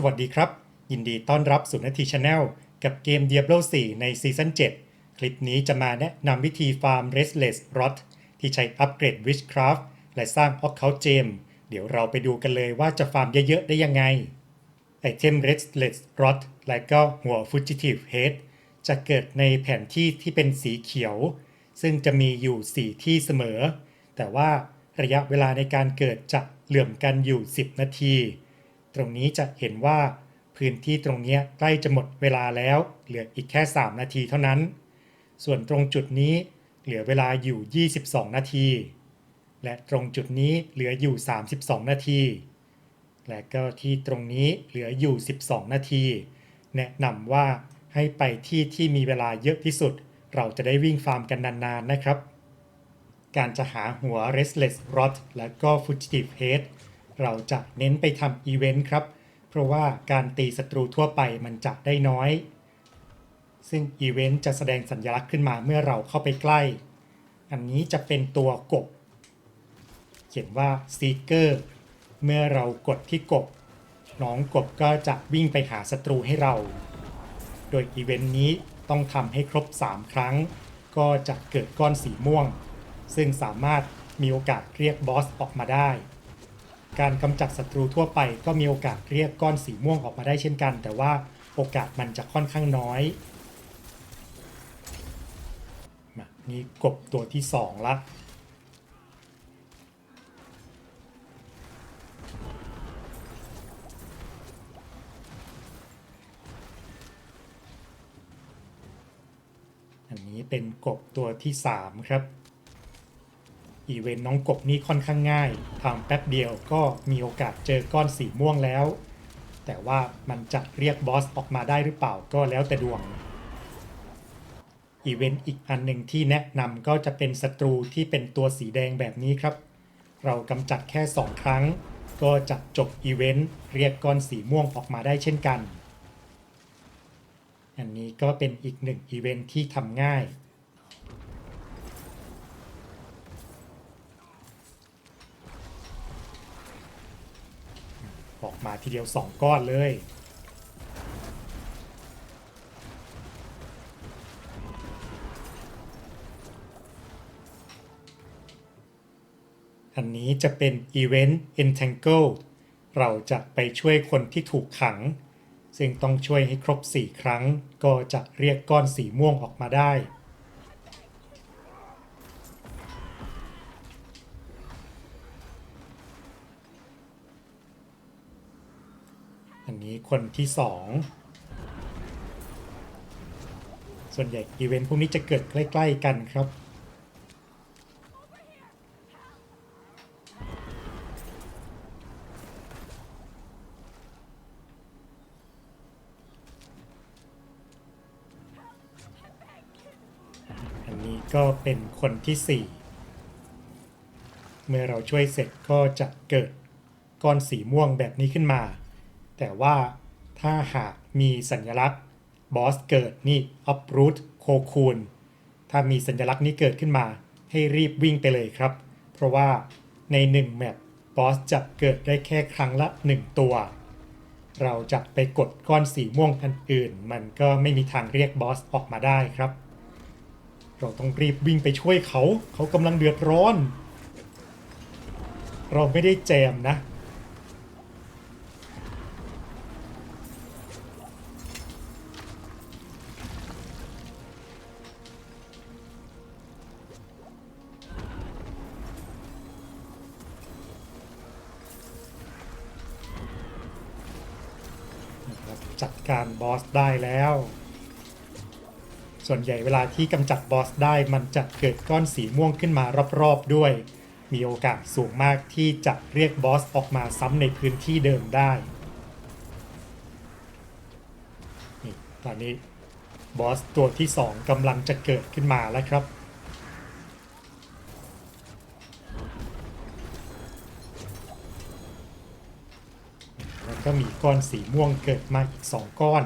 สวัสดีครับ ยินดีต้อนรับสู่นาทีชาแนลกับเกม Diablo 4 ในซีซั่น7 คลิปนี้จะมาแนะนำวิธีฟาร์ม Restless Rot ที่ใช้อัปเกรด Witchcraft และสร้าง Occult Gem เดี๋ยวเราไปดูกันเลยว่าจะฟาร์มเยอะๆ ได้ยังไง ไอเทม Restless Rot และก็หัว Fugitive Head จะเกิดในแผนที่ที่เป็นสีเขียว ซึ่งจะมีอยู่ 4 ที่เสมอ แต่ว่าระยะเวลาในการเกิดจะเหลื่อมกันอยู่ 10 นาที ตรงนี้จะเห็นว่าพื้นที่ตรงเนี้ยใกล้จะหมดเวลาแล้ว เหลืออีกแค่ 3 นาทีเท่านั้น ส่วนตรงจุดนี้เหลือเวลาอยู่ 22 นาที และตรงจุดนี้เหลืออยู่ 32 นาที และก็ที่ตรงนี้เหลืออยู่ 12 นาที แนะนำว่าให้ไปที่ที่มีเวลาเยอะที่สุด เราจะได้วิ่งฟาร์มกันนานๆนะครับ การจะหาหัว Restless Rot และก็ Fugitive Head เราจะเน้นไปทำอีเวนต์ครับ เพราะว่าการตีศัตรูทั่วไปมันจะได้น้อย ซึ่งอีเวนต์จะแสดงสัญลักษณ์ขึ้นมาเมื่อเราเข้าไปใกล้ อันนี้จะเป็นตัวกบ เขียนว่า Seeker เมื่อเรากดที่กบ น้องกบก็จะวิ่งไปหาศัตรูให้เรา โดยอีเวนต์นี้ต้องทำให้ครบ 3 ครั้ง ก็จะเกิดก้อนสีม่วง ซึ่งสามารถมีโอกาสเรียกบอสออกมาได้ การกำจัดศัตรูทั่วไปก็มีโอกาสเรียกก้อนสีม่วงออกมาได้เช่นกัน แต่ว่าโอกาสมันจะค่อนข้างน้อยมานี่กบตัวที่2ละอันนี้เป็นกบตัวที่3ครับ อีเวนต์น้องกบนี่ค่อนข้างง่ายทำแป๊บเดียวก็มีโอกาสเจอก้อนสีม่วงแล้ว แต่ว่ามันจะเรียกบอสออกมาได้หรือเปล่าก็แล้วแต่ดวงอีเวนต์อีกอันหนึ่งที่แนะนำก็จะเป็นศัตรูที่เป็นตัวสีแดงแบบนี้ครับ เรากำจัดแค่ 2 ครั้ง ก็จะจบอีเวนต์เรียกก้อนสีม่วงออกมาได้เช่นกัน อันนี้ก็เป็นอีกหนึ่งอีเวนท์ที่ทำง่าย ออก มาทีเดียว 2 ก้อนเลย อันนี้จะเป็นอีเวนต์ Entangle เราจะไปช่วยคนที่ถูกขัง ซึ่งต้องช่วยให้ครบ 4 ครั้ง ก็จะเรียกก้อนสีม่วงออกมาได้ อั นี้คนที่2ส่วนใหญ่อีเวนต์พวกนี้จะเกิดใกล้ ๆ กันครับอันนี้ก็เป็นคนที่ 4 เมื่อเราช่วยเสร็จก็จะเกิดก้อนสีม่วงแบบนี้ขึ้นมา แต่ว่าถ้าหากมีสัญลักษณ์บอสเกิดนี่ uproot โคคูนถ้ามีสัญลักษณ์นี้เกิดขึ้นมา ให้รีบวิ่งไปเลยครับ เพราะว่าใน1แมปบอสจะเกิดได้แค่ครั้งละ 1 ตัว เราจะไปกดก้อนสีม่วงอันอื่น มันก็ไม่มีทางเรียกบอสออกมาได้ครับ เราต้องรีบวิ่งไปช่วยเขา เขากำลังเดือดร้อน เราไม่ได้แจมนะ จัดการบอสได้แล้ว ส่วนใหญ่เวลาที่กำจัดบอสได้มันจะเกิดก้อนสีม่วงขึ้นมารอบๆด้วย มีโอกาสสูงมากที่จะเรียกบอสออกมาซ้ำในพื้นที่เดิมได้นี่ตอนนี้บอสตัวที่ 2กำลังจะเกิดขึ้นมาแล้วครับ แล้ว ก็มีก้อนสีม่วงเกิดมาอีก 2 ก้อน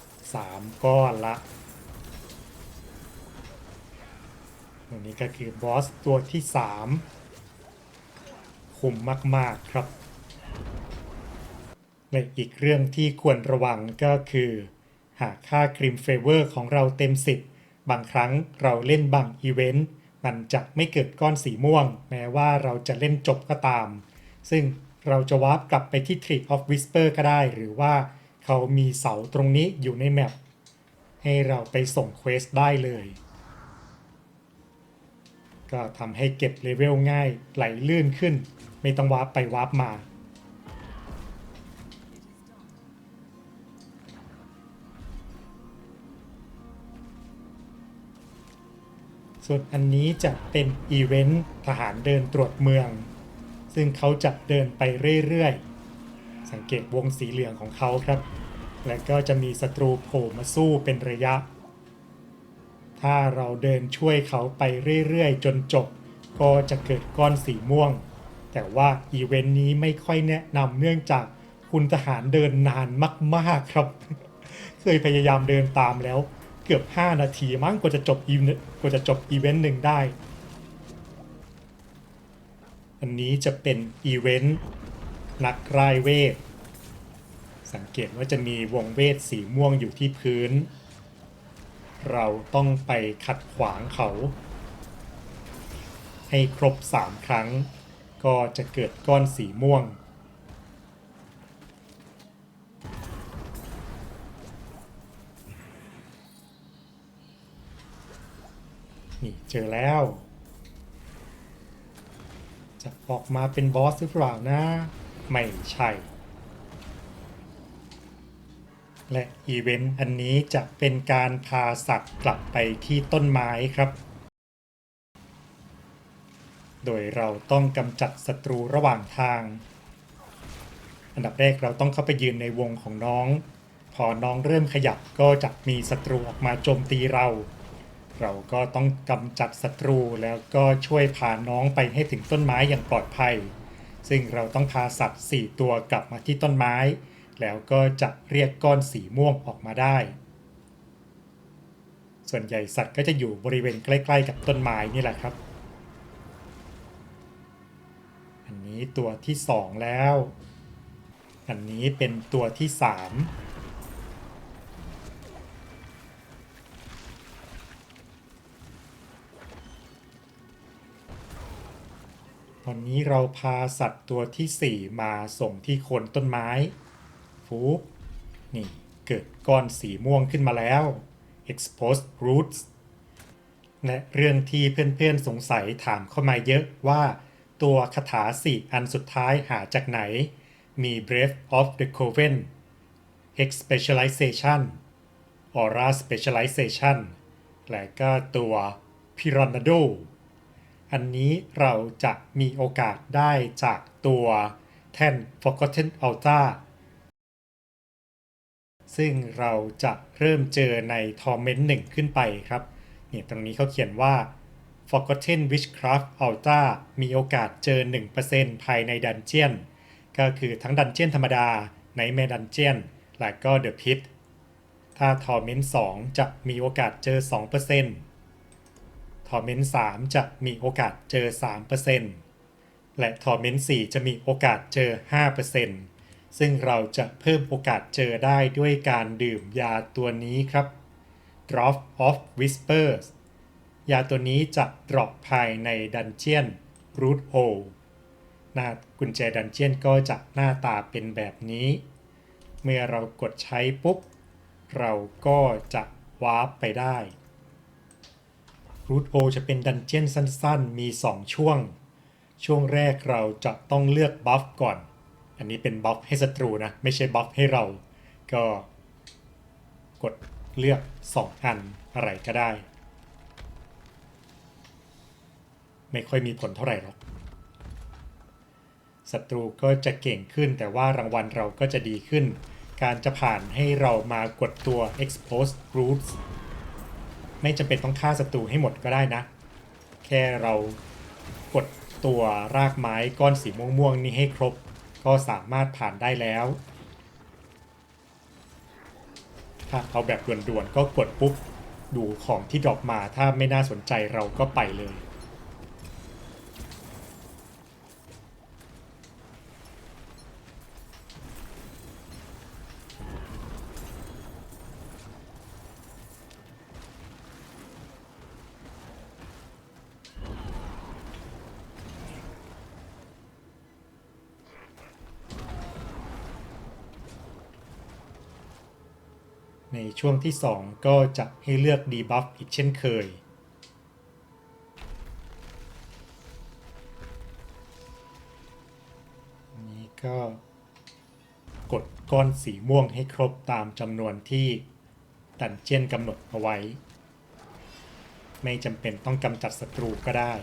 3 ก้อนละตัวนี้ก็คือบอสตัวที่ 3 คุมมาก ๆ ครับและอีกเรื่องที่ควรระวังก็คือ หากค่ากริมเฟเวอร์ของเราเต็ม 10 บางครั้งเราเล่นบางอีเวนต์มันจะไม่เกิดก้อนสีม่วง แม้ว่าเราจะเล่นจบก็ตาม ซึ่งเราจะวาร์ปกลับไปที่ Trick of Whisper ก็ได้ หรือว่าเขามีเสาตรงนี้อยู่ในแมปให้เราไปส่งเควสได้เลย ก็ทำให้เก็บเลเวลง่ายไหลลื่นขึ้น ไม่ต้องวาร์ปไปวาร์ปมาส่วนอันนี้จะเป็นอีเวนต์ทหารเดินตรวจเมือง ซึ่งเขาจะเดินไปเรื่อยๆ สังเกตวงสีเหลืองของเขาครับ และก็จะมีศัตรูโผล่มาสู้เป็นระยะ ถ้าเราเดินช่วยเขาไปเรื่อยๆ จนจบ ก็จะเกิดก้อนสีม่วง แต่ว่าอีเวนต์นี้ไม่ค่อยแนะนำเนื่องจากคุณทหารเดินนานมากๆครับ เคยพยายามเดินตามแล้ว เกือบ 5 นาทีมั้งกว่าจะจบอีเวนต์กว่าจะจบอีเวนต์หนึ่งได้ อันนี้จะเป็นอีเวนต์นักร่ายเวท สังเกตว่าจะมีวงเวทสีม่วงอยู่ที่พื้น เราต้องไปขัดขวางเขา ให้ครบ 3 ครั้ง ก็จะเกิดก้อนสีม่วงนี่เจอแล้ว ออกมาเป็นบอสหรือเปล่านะ ไม่ใช่ และอีเวนต์อันนี้จะเป็นการพาสัตว์กลับไปที่ต้นไม้ครับ โดยเราต้องกำจัดศัตรูระหว่างทาง อันดับแรกเราต้องเข้าไปยืนในวงของน้อง พอน้องเริ่มขยับก็จะมีศัตรูออกมาโจมตีเรา เราก็ต้องกำจัดศัตรูแล้วก็ช่วยพาน้องไปให้ถึงต้นไม้อย่างปลอดภัย ซึ่งเราต้องพาสัตว์ 4 ตัวกลับมาที่ต้นไม้ แล้วก็จะเรียกก้อนสีม่วงออกมาได้ ส่วนใหญ่สัตว์ก็จะอยู่บริเวณใกล้ ๆ กับต้นไม้นี่แหละครับ อันนี้ตัวที่ 2 แล้ว อันนี้เป็นตัวที่ 3 ตอนนี้เราพาสัตว์ตัวที่ 4 มาส่งที่โคนต้นไม้ฟูบนี่เกิดก้อนสีม่วงขึ้นมาแล้ว exposed roots และเรื่องที่เพื่อนๆสงสัยถามเข้ามาเยอะว่า ตัวคาถาสี่อันสุดท้ายหาจากไหน มี Breath of the Coven X Specialization Aura Specialization และก็ตัว Piranado อันนี้เราจะมีโอกาสได้จากตัวแท่น Forgotten Altar ซึ่งเราจะเริ่มเจอใน Torment 1 ขึ้นไปครับ เนี่ยตรงนี้เขาเขียนว่า Forgotten Witchcraft Altar มีโอกาสเจอ 1%ภายในดันเจียน ก็คือทั้งดันเจียนธรรมดาในแมดันเจียน และก็ The Pit ถ้า Torment 2 จะมีโอกาสเจอ 2% อร์เมนต์3จะมีโอกาสเจอ 3%และทอร์เมนต์4จะมีโอกาสเจอ 5%ซึ่งเราจะเพิ่มโอกาสเจอได้ด้วยการดื่มยาตัวนี้ครับ Drop of Whispers ยาตัวนี้จะ drop ภายในดันเจียน Root Hole หน้ากุญแจดันเจียนก็จะหน้าตาเป็นแบบนี้ เมื่อเรากดใช้ปุ๊บ เราก็จะวาร์ปไปได้ รูทโอจะเป็นดันเจียนสั้นๆ มี 2 ช่วง ช่วงแรกเราจะต้องเลือกบัฟก่อน อันนี้เป็นบัฟให้ศัตรูนะ ไม่ใช่บัฟให้เรา ก็กดเลือก 2 อันอะไรก็ได้ ไม่ค่อยมีผลเท่าไหร่หรอกศัตรูก็จะเก่งขึ้นแต่ว่ารางวัลเราก็จะดีขึ้น การจะผ่านให้เรามากดตัว expose roots ไม่จำเป็นต้องฆ่าศัตรูให้หมดก็ได้นะ แค่เรากดตัวรากไม้ก้อนสีม่วงๆนี้ให้ครบ ก็สามารถผ่านได้แล้วถ้าเอาแบบด่วนๆก็กดปุ๊บดูของที่ดรอปมาถ้าไม่น่าสนใจเราก็ไปเลย ในช่วงที่ 2 ก็จะให้เลือกดีบัฟอีกเช่นเคยนนี้ก็กดก้อนสีม่วงให้ครบตามจำนวนที่ดันเจียนกำหนดเอาไว้ ไม่จำเป็นต้องกำจัดศัตรูก็ได้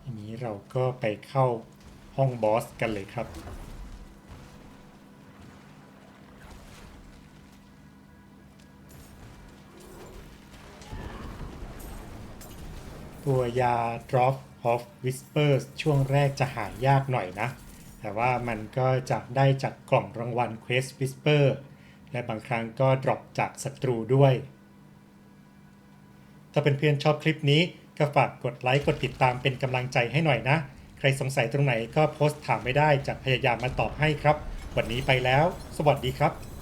ทีนี้เราก็ไปเข้าห้องบอสกันเลยครับ ตัวยา Drop of Whispers ช่วงแรกจะหายากหน่อยนะ แต่ว่ามันก็จะได้จากกล่องรางวัล Quest Whisper และบางครั้งก็ drop จากศัตรูด้วย ถ้าเป็นเพื่อนๆชอบคลิปนี้ก็ฝากกดไลค์กดติดตามเป็นกำลังใจให้หน่อยนะ ใครสงสัยตรงไหนก็โพสต์ถามไม่ได้จะพยายามมาตอบให้ครับ วันนี้ไปแล้ว สวัสดีครับ